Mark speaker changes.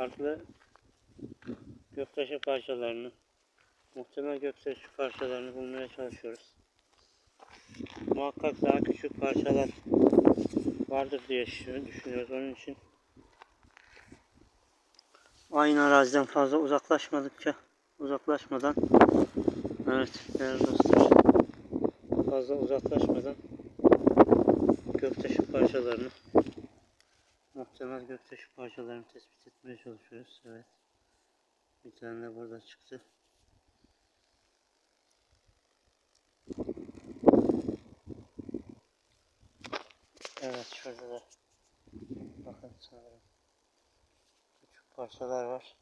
Speaker 1: Farklı göktaşı parçalarını, muhtemel göktaşı parçalarını bulmaya çalışıyoruz. Muhakkak daha küçük parçalar vardır diye düşün- düşünüyoruz. Onun için aynı araziden fazla uzaklaşmadıkça uzaklaşmadan evet değerli dostlar fazla uzaklaşmadan göktaşı parçalarını muhtemel göktaşı parçalarını tespit etmeye çalışıyoruz. Evet. Bir tane de burada çıktı. Evet şurada da bakın sanırım küçük parçalar var.